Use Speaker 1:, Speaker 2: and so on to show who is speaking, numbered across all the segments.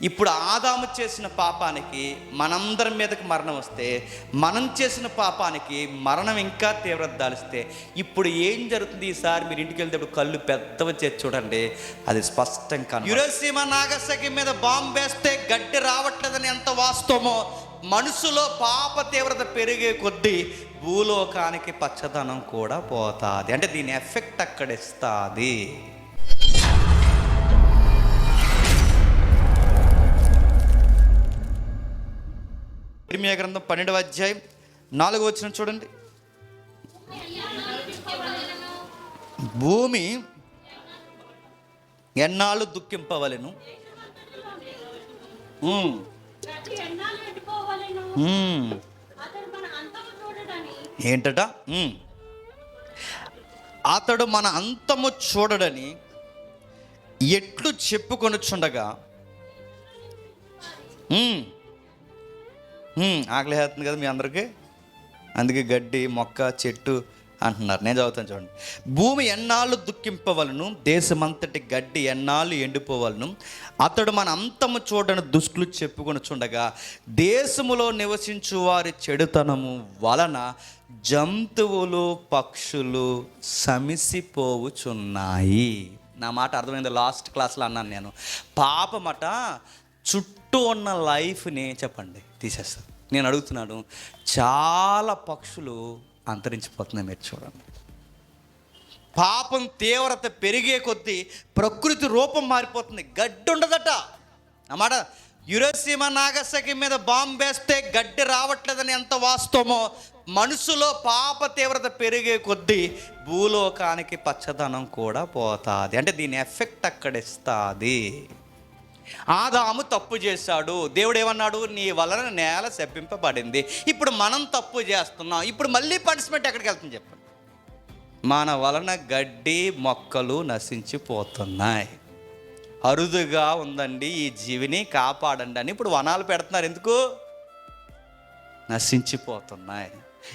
Speaker 1: ఇప్పుడు ఆదాము చేసిన పాపానికి మనందరి మీదకి మరణం వస్తే మనం చేసిన పాపానికి మరణం ఇంకా తీవ్రత దాలిస్తే ఇప్పుడు ఏం జరుగుతుంది ఈసారి? మీరు ఇంటికి వెళ్తే కళ్ళు పెద్దవి చేసి చూడండి అది స్పష్టంగా యురసీమ నాగసకి మీద బాంబు వేస్తే గడ్డి రావట్లేదని ఎంత వాస్తవమో మనసులో పాప తీవ్రత పెరిగే కొద్దీ భూలోకానికి పచ్చదనం కూడా పోతుంది. అంటే దీని ఎఫెక్ట్ అక్కడ ఇస్తుంది. ఇర్మియా గ్రంథం పన్నెండవ అధ్యాయం నాలుగు వచ్చిన చూడండి. భూమి ఎన్నాళ్ళు దుఃఖింపవలెను? ఏంటట? అతడు మన అంతము చూడడని ఎట్లు చెప్పుకొనుచుండగా? ఆకలి వేస్తుంది కదా మీ అందరికీ? అందుకే గడ్డి మొక్క చెట్టు అంటున్నారు. నేను చదువుతాను చూడండి. భూమి ఎన్నాళ్ళు దుఃఖింపవలను? దేశమంతటి గడ్డి ఎన్నాళ్ళు ఎండిపోవలను? అతడు మన అంతము చూడని దుష్టులు చెప్పుకొని చూడగా దేశములో నివసించు వారి చెడుతనము వలన జంతువులు పక్షులు సమిసిపోవుచున్నాయి. నా మాట అర్థమైంది? లాస్ట్ క్లాస్లో అన్నాను నేను. పాపమట చుట్టూ ఉన్న లైఫ్ని చెప్పండి తీసేస్తాను నేను అడుగుతున్నాను చాలా పక్షులు అంతరించిపోతున్నాయి మీరు చూడండి. పాపం తీవ్రత పెరిగే కొద్దీ ప్రకృతి రూపం మారిపోతుంది. గడ్డి ఉండదట అన్నమాట యురసీమ నాగసకి మీద బాంబు వేస్తే గడ్డి రావట్లేదని ఎంత వాస్తవమో మనసులో పాప తీవ్రత పెరిగే కొద్దీ భూలోకానికి పచ్చదనం కూడా పోతుంది. అంటే దీని ఎఫెక్ట్ అక్కడ ఇస్తుంది. ఆదాము తప్పు చేశాడు. దేవుడు ఏమన్నాడు నీ వలన నేల శప్పింపబడింది. ఇప్పుడు మనం తప్పు చేస్తున్నాం. ఇప్పుడు మళ్ళీ పనిష్మెంట్ ఎక్కడికి వెళ్తుంది చెప్పండి. మన వలన గడ్డి మొక్కలు నశించిపోతున్నాయి. అరుదుగా ఉందండి ఈ జీవిని కాపాడండి అని. ఇప్పుడు వనాలు పెడుతున్నారు. ఎందుకు? నశించిపోతున్నాయి.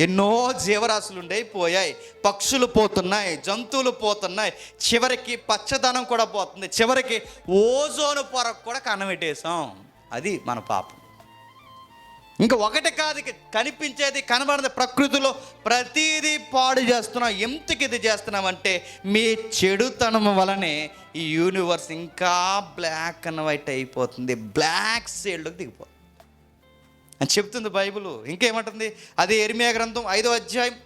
Speaker 1: ఎన్నో జీవరాశులు ఉండేవి పోయాయి. పక్షులు పోతున్నాయి జంతువులు పోతున్నాయి. చివరికి పచ్చదనం కూడా పోతుంది. చివరికి ఓజోను పొరకు కూడా కనబెట్టేశాం. అది మన పాపం. ఇంకా ఒకటి కాదు కనిపించేది కనబడదు ప్రకృతిలో ప్రతిదీ పాడు చేస్తున్నాం. ఎందుకు ఇది చేస్తున్నామంటే మీ చెడుతనం వలనే ఈ యూనివర్స్ ఇంకా బ్లాక్ అండ్ వైట్ అయిపోతుంది. బ్లాక్ షేడ్లోకి దిగిపోతుంది అని చెప్తుంది బైబిల్. ఇంకేమంటుంది? అది ఎరిమియా గ్రంథం ఐదో అధ్యాయం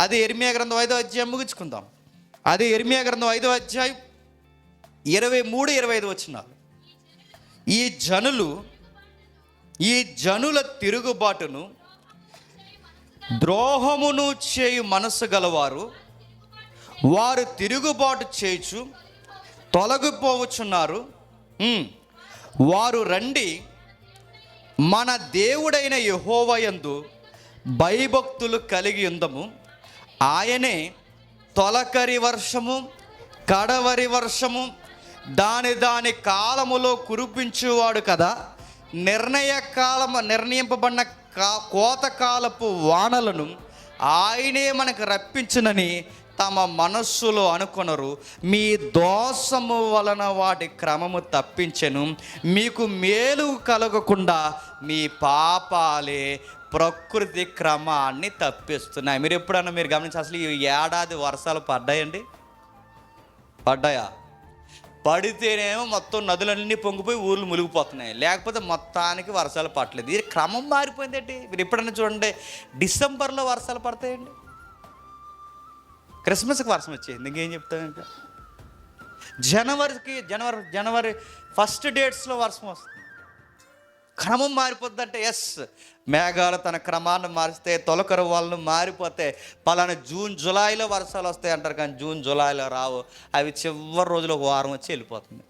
Speaker 1: అది ఎరిమియా గ్రంథం ఐదో అధ్యాయం ముగించుకుందాం. అది ఎరిమియా గ్రంథం ఐదో అధ్యాయం ఇరవై మూడు ఇరవై ఐదు వచ్చినారు ఈ జనులు ఈ జనుల తిరుగుబాటును ద్రోహమును చేయు మనసు గలవారు వారు తిరుగుబాటు చేయుచు తొలగిపోవచ్చున్నారు. వారు రండి. మన దేవుడైన యహోవయందు భయభక్తులు కలిగి ఉందము. ఆయనే తొలకరి వర్షము కడవరి వర్షము దాని దాని కాలములో కురిపించేవాడు కదా. నిర్ణయ కాలము నిర్ణయింపబడిన కా కోతకాలపు వానలను ఆయనే మనకు రప్పించునని తమ మనస్సులో అనుకొనరు మీ దోషము వలన వాటి క్రమము తప్పించెను మీకు మేలు కలగకుండా మీ పాపాలే ప్రకృతి క్రమాన్ని తప్పిస్తున్నాయి. మీరు ఎప్పుడన్నా మీరు గమనించి అసలు ఈ ఏడాది వర్షాలు పడ్డాయండి? పడ్డాయా? పడితేనేమో మొత్తం నదులన్నీ పొంగిపోయి ఊర్లు మునిగిపోతున్నాయి. లేకపోతే మొత్తానికి వర్షాలు పట్టలేదు ఇది క్రమం మారిపోయిందండి మీరు ఎప్పుడన్నా చూడండి డిసెంబర్లో వర్షాలు పడతాయండి? క్రిస్మస్కి వర్షం వచ్చేది ఇంకేం చెప్తాం ఇంకా? జనవరికి జనవరి జనవరి ఫస్ట్ డేట్స్లో వర్షం వస్తుంది. క్రమం మారిపోద్దంటే ఎస్ మేఘాలు తన క్రమాన్ని మారిస్తే తొలకరు వాళ్ళు మారిపోతే పలానా జూన్ జూలైలో వర్షాలు వస్తాయి అంటారు కానీ జూన్ జూలైలో రావు. అవి చివరి రోజులు ఒక వారం వచ్చి వెళ్ళిపోతుంది.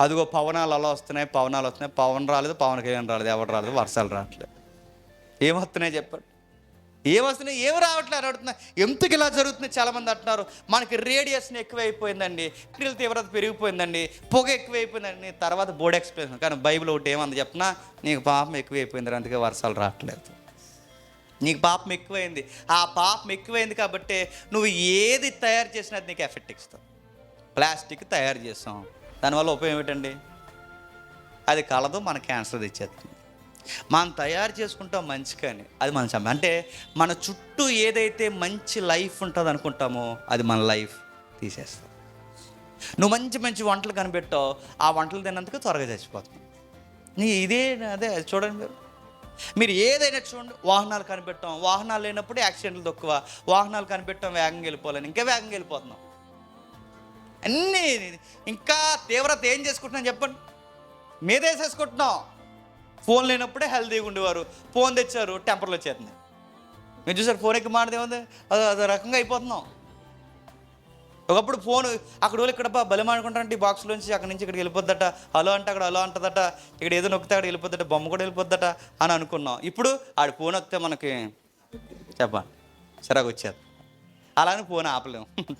Speaker 1: అదిగో పవనాలు అలా వస్తున్నాయి పవనాలు వస్తున్నాయి. పవన్ రాలేదు పవన్కి ఏం రాలేదు ఎవరు రాలేదు వర్షాలు రావట్లేదు. ఏమొస్తున్నాయి చెప్పండి? ఏమొస్తున్నాయి ఏమి రావట్లేదు అడుగుతున్నా. ఎందుకు ఇలా జరుగుతుంది చాలామంది అంటున్నారు మనకి రేడియేషన్ ఎక్కువైపోయిందండి క్రియల తీవ్రత పెరిగిపోయిందండి పొగ ఎక్కువైపోయిందండి. తర్వాత బోర్డ్ ఎక్స్ప్రెషన్. కానీ బైబిల్ ఒకటి ఏమంది చెప్పినా నీకు పాపం ఎక్కువైపోయింది అందుకే వర్షాలు రావట్లేదు. నీకు పాపం ఎక్కువైంది. ఆ పాపం ఎక్కువైంది కాబట్టి నువ్వు ఏది తయారు చేసినా అది నీకు ఎఫెక్ట్ ఇస్తావు ప్లాస్టిక్ తయారు చేస్తాం దానివల్ల ఉపయోగం ఏమిటండి? అది కలదు మన క్యాన్సర్ తెచ్చేస్తుంది. మనం తయారు చేసుకుంటాం మంచి కానీ అది మన సమయం అంటే మన చుట్టూ ఏదైతే మంచి లైఫ్ ఉంటుంది అనుకుంటామో అది మన లైఫ్ తీసేస్తాం. నువ్వు మంచి మంచి వంటలు కనిపెట్టావు ఆ వంటలు తిన్నందుకు త్వరగా చచ్చిపోతున్నావు నీ ఇదే అదే చూడండి మీరు. మీరు ఏదైనా చూడండి వాహనాలు కనిపెట్టాం వాహనాలు లేనప్పుడు యాక్సిడెంట్లు తక్కువ వాహనాలు కనిపెట్టాం వేగంగా వెళ్ళిపోవాలని ఇంకా వేగంగా వెళ్ళిపోతున్నాం. అన్నీ ఇంకా తీవ్రత ఏం చేసుకుంటున్నాం చెప్పండి? మీదేసేసుకుంటున్నాం. ఫోన్ లేనప్పుడే హెల్తీగా ఉండేవారు. ఫోన్ తెచ్చారు టెంపర్లు వచ్చేస్తుంది మీరు చూసారు ఫోన్ ఎక్కి మాడదే ఉంది అది అదో రకంగా అయిపోతున్నాం. ఒకప్పుడు ఫోన్ అక్కడ వాళ్ళు ఇక్కడ బా బలం ఆడుకుంటారంటే ఈ బాక్స్లోంచి అక్కడి నుంచి ఇక్కడికి వెళ్ళిపోద్దట. హలో అంటే అక్కడ హలో అంటదట. ఇక్కడ ఏదో నొక్కితే అక్కడ వెళ్ళిపోద్దట. బొమ్మ కూడా వెళ్ళిపోద్దట అని అనుకున్నాం. ఇప్పుడు ఆడు ఫోన్ వస్తే మనకి చెప్పండి. సరే వచ్చేది. అలానే ఫోన్ ఆపలేము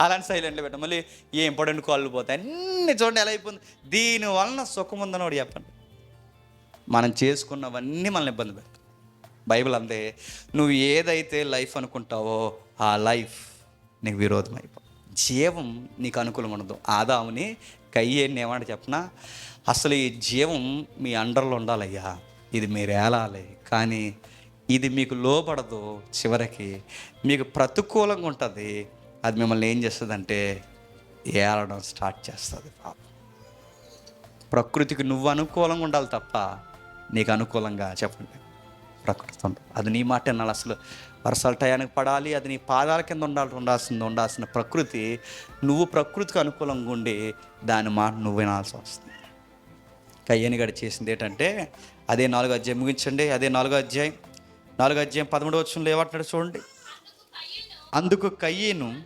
Speaker 1: అలానే సైలెంట్లో పెట్టాం. మళ్ళీ ఏ ఇంపార్టెంట్ కాళ్ళు పోతాయి? అన్నీ చూడండి ఎలా అయిపోయింది. దీనివలన సుఖం ఉందని ఒకటి చెప్పండి. మనం చేసుకున్నవన్నీ మనల్ని ఇబ్బంది పెడతాయి. బైబిల్ అందే నువ్వు ఏదైతే లైఫ్ అనుకుంటావో ఆ లైఫ్ నీకు విరోధం అయిపో జీవం నీకు అనుకూలం ఉండదు. ఆదాముని కయ్యేని ఏమంటే చెప్పనా? అసలు ఈ జీవం మీ అండర్లో ఉండాలయ్యా. ఇది మీరు ఏలాలి. కానీ ఇది మీకు లోపడదు చివరికి. మీకు ప్రతికూలంగా ఉంటుంది. అది మిమ్మల్ని ఏం చేస్తుందంటే ఏలడం స్టార్ట్ చేస్తుంది పాపం. ప్రకృతికి నువ్వు అనుకూలంగా ఉండాలి తప్ప నీకు అనుకూలంగా చెప్పండి. ప్రకృతి అది నీ మాట అన్నాడు అసలు వరసల టయానికి పడాలి అది నీ పాదాల కింద ఉండాలి ఉండాల్సింది ఉండాల్సిన ప్రకృతి. నువ్వు ప్రకృతికి అనుకూలంగా ఉండి దాని మాట నువ్వు వినాల్సి వస్తుంది. కయ్యని గడి చేసింది ఏంటంటే అదే నాలుగో అధ్యాయం ముగించండి అదే నాలుగో అధ్యాయం. నాలుగో అధ్యాయం పదమూడవ వచ్చంలో ఏమంటాడు చూడండి. అందుకు కయ్యను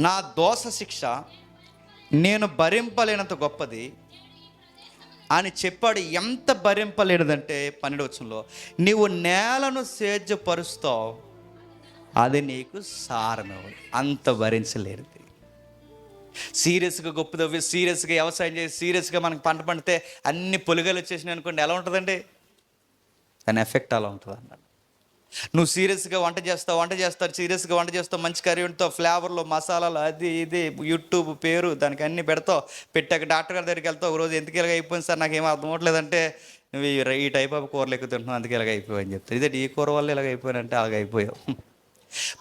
Speaker 1: నా దోష శిక్ష నేను భరింపలేనంత గొప్పది అని చెప్పాడు. ఎంత భరింపలేనిదంటే పన్నెండవచంలో నీవు నేలను సేద్యపరుస్తావు అది నీకు సారమేవు అంత భరించలేనిది. సీరియస్గా గొప్పదవ్వి సీరియస్గా వ్యవసాయం చేసి సీరియస్గా మనకి పంట పండితే అన్ని పొలిగలు వచ్చేసినాయి అనుకోండి ఎలా ఉంటుందండి? దాని ఎఫెక్ట్ అలా ఉంటుంది అన్నాడు నువ్వు సీరియస్గా వంట చేస్తావు వంట చేస్తావు సీరియస్గా వంట చేస్తావు మంచి కర్రీ ఉంటావు ఫ్లేవర్లో మసాలాలు అది ఇది యూట్యూబ్ పేరు దానికి అన్నీ పెడతావు. పెట్టాక డాక్టర్ గారి దగ్గరికి వెళ్తావు ఒక రోజు ఎందుకు ఇలాగ అయిపోయింది సార్ నాకు ఏం అర్థం అవ్వట్లేదంటే నువ్వు ఈ- ఈ టైప్ ఆఫ్ కూరలు ఎక్కువ తింటున్నావు అందుకే ఇలాగ అయిపోయావు అని చెప్తారు. ఇదే ఈ కూర వల్ల ఇలాగ అయిపోయానంటే అలాగ అయిపోయావు.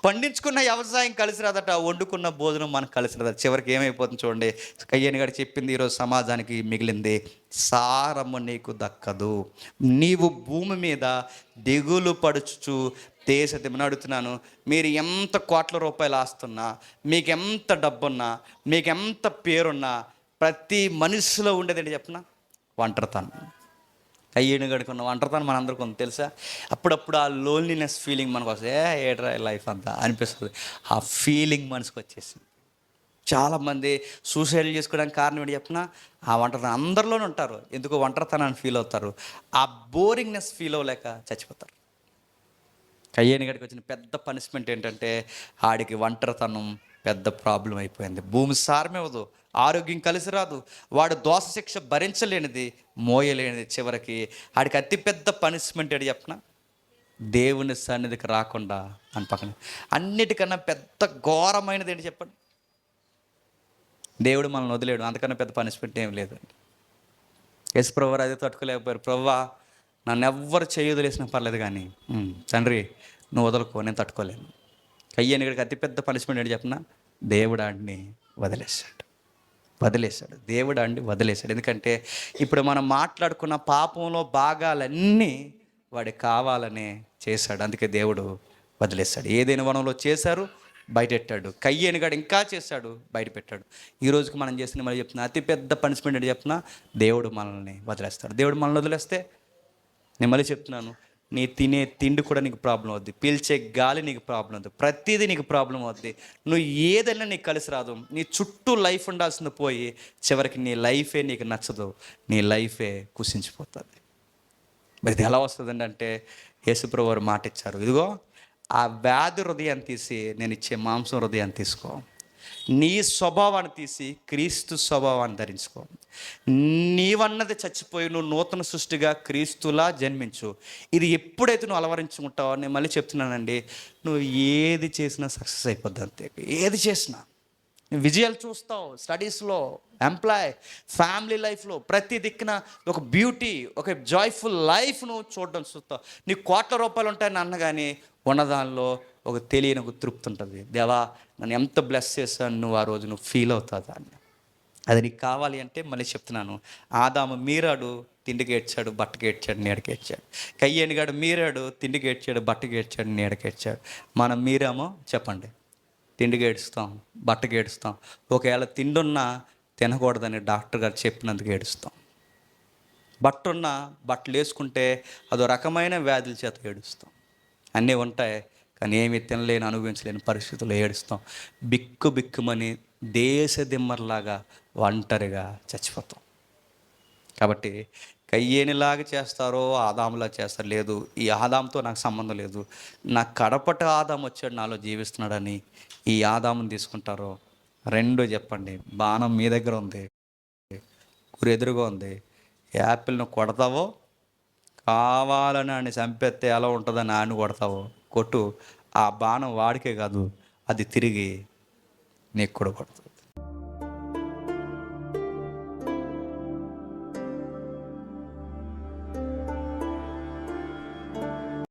Speaker 1: పండించుకున్న వ్యవసాయం కలిసి రాదట వండుకున్న భోజనం మనకు కలిసి రాదట చివరికి ఏమైపోతుంది చూడండి. కయ్యని గారు చెప్పింది ఈరోజు సమాజానికి మిగిలింది. సారము నీకు దక్కదు. నీవు భూమి మీద దిగులు పడుచుచు దేశ దిమ్మని అడుగుతున్నాను. మీరు ఎంత కోట్ల రూపాయలు ఆస్తున్నా మీకు ఎంత డబ్బున్నా మీకు ఎంత పేరున్నా ప్రతి మనిషిలో ఉండేదండి చెప్పనా ఒంటరితనం. అయ్యేను గడుకున్న వంటతనం మనందరికీ ఉంది తెలుసా? అప్పుడప్పుడు ఆ లోన్లీనెస్ ఫీలింగ్ మనకు వస్తే ఏ ఏడ్రా లైఫ్ అంతా? అనిపిస్తుంది. ఆ ఫీలింగ్ మనసుకు వచ్చేసింది. చాలామంది సూసైడ్ చేసుకోవడానికి కారణం ఏంటి చెప్పిన? ఆ ఒంటరితనం. అందరిలోనే ఉంటారు. ఎందుకు ఒంటరితనాన్ని ఫీల్ అవుతారు. ఆ బోరింగ్నెస్ ఫీల్ అవ్వలేక చచ్చిపోతారు. కయ్యేని గడికి వచ్చిన పెద్ద పనిష్మెంట్ ఏంటంటే ఆడికి ఒంటరితనం పెద్ద ప్రాబ్లం అయిపోయింది. భూమి సారమివ్వదు ఆరోగ్యం కలిసి రాదు వాడు దోష శిక్ష భరించలేనిది మోయలేనిది చివరికి ఆడికి అతిపెద్ద పనిష్మెంట్ ఏడు చెప్పిన? దేవుని సన్నిధికి రాకుండా అని పక్కన. అన్నిటికన్నా పెద్ద ఘోరమైనది ఏంటి చెప్పండి? దేవుడు మనల్ని వదిలేడు అంతకన్నా పెద్ద పనిష్మెంట్ ఏం లేదండి యేసు ప్రభు అదే తట్టుకోలేకపోయారు. ప్రవ్వా నన్ను ఎవ్వరు చేయి పర్లేదు కానీ తండ్రి నువ్వు వదలుకో నేను తట్టుకోలేను. కయ్యని ఇక్కడికి అతిపెద్ద పనిష్మెంట్ ఏంటి చెప్పిన? దేవుడు ఆడిని వదిలేశాడు. వదిలేశాడు. దేవుడు ఆడిని వదిలేశాడు. ఎందుకంటే ఇప్పుడు మనం మాట్లాడుకున్న పాపంలో భాగాలన్నీ వాడు కావాలనే చేశాడు. అందుకే దేవుడు వదిలేశాడు. ఏదైనా వనంలో చేశారు బయటెట్టాడు. కయ్యేనిగాడు ఇంకా చేశాడు బయట పెట్టాడు ఈ రోజుకి మనం చేసిన మళ్ళీ చెప్తున్నా అతిపెద్ద పనిష్మెంట్ అని చెప్తున్నా దేవుడు మనల్ని వదిలేస్తాడు. దేవుడు మనల్ని వదిలేస్తే నేను మళ్ళీ చెప్తున్నాను నీ తినే తిండి కూడా నీకు ప్రాబ్లం అవుద్ది. పీల్చే గాలి నీకు ప్రాబ్లం అవుద్ది. ప్రతిదీ నీకు ప్రాబ్లం అవుద్ది. నువ్వు ఏదైనా నీకు కలిసి రాదు. నీ చుట్టూ లైఫ్ ఉండాల్సింది పోయి చివరికి నీ లైఫే నీకు నచ్చదు. నీ లైఫే కుసించిపోతుంది. మరి ఇది ఎలా వస్తుందండి అంటే యేసుప్రభు వారు మాట ఇచ్చారు ఇదిగో ఆ వ్యాధి హృదయాన్ని తీసి నేను ఇచ్చే మాంసం హృదయాన్ని తీసుకో. నీ స్వభావాన్ని తీసి క్రీస్తు స్వభావాన్ని ధరించుకో. నీవన్నది చచ్చిపోయి నువ్వు నూతన సృష్టిగా క్రీస్తులా జన్మించు. ఇది ఎప్పుడైతే నువ్వు అలవరించుకుంటావో నేను మళ్ళీ చెప్తున్నానండి నువ్వు ఏది చేసినా సక్సెస్ అయిపోద్ది అంతే. ఏది చేసినా. విజయాలు చూస్తావు స్టడీస్లో ఎంప్లాయ్ ఫ్యామిలీ లైఫ్లో ప్రతి దిక్కున ఒక బ్యూటీ ఒక జాయ్ఫుల్ లైఫ్ నువ్వు చూడడం చూస్తావు. నీకు కోట్ల రూపాయలు ఉంటాయని అన్న కానీ ఉన్నదానిలో ఒక తెలియని ఒక తృప్తి ఉంటుంది. దేవా నన్ను ఎంత బ్లెస్ చేశాను నువ్వు ఆ రోజు నువ్వు ఫీల్ అవుతావు దాన్ని. అది నీకు కావాలి అంటే మళ్ళీ చెప్తున్నాను. ఆదాము మీరాడు తిండికి ఏడ్చాడు బట్టకి ఏడ్చాడు నీడకి ఏడ్చాడు. కయ్యేనిగాడు మీరాడు తిండికి ఏడ్చాడు బట్టకి ఏడ్చాడు నీడకి ఏడ్చాడు. మనం మీరేమో? చెప్పండి. తిండికి ఏడుస్తాం బట్టకి ఏడుస్తాం ఒకవేళ తిండున్నా తినకూడదని డాక్టర్ గారు చెప్పినందుకు ఏడుస్తాం. బట్ట ఉన్న బట్టలు వేసుకుంటే అదో రకమైన వ్యాధుల చేత ఏడుస్తాం. అన్నీ ఉంటాయి కానీ ఏమి తినలేని అనుభవించలేని పరిస్థితుల్లో ఏడుస్తాం. బిక్కు బిక్కుమని దేశ దిమ్మర్లాగా ఒంటరిగా చచ్చిపోతాం. కాబట్టి కయ్యేనిలాగా చేస్తారో ఆదాములా చేస్తారు. లేదు ఈ ఆదాంతో నాకు సంబంధం లేదు. నా కడపట ఆదాం వచ్చాడు నాలో జీవిస్తున్నాడని ఈ ఆదాముని తీసుకుంటారో? రెండు చెప్పండి. బాణం మీ దగ్గర ఉంది. గురి ఎదురుగా ఉంది. యాపిల్ను కొడతావో? కావాలని ఆయన చంపేస్తే ఎలా ఉంటుందని ఆయన కొడతావో? కొట్టు. ఆ బాణం వాడికే కాదు. అది తిరిగి నీకు కూడా కొడుతుంది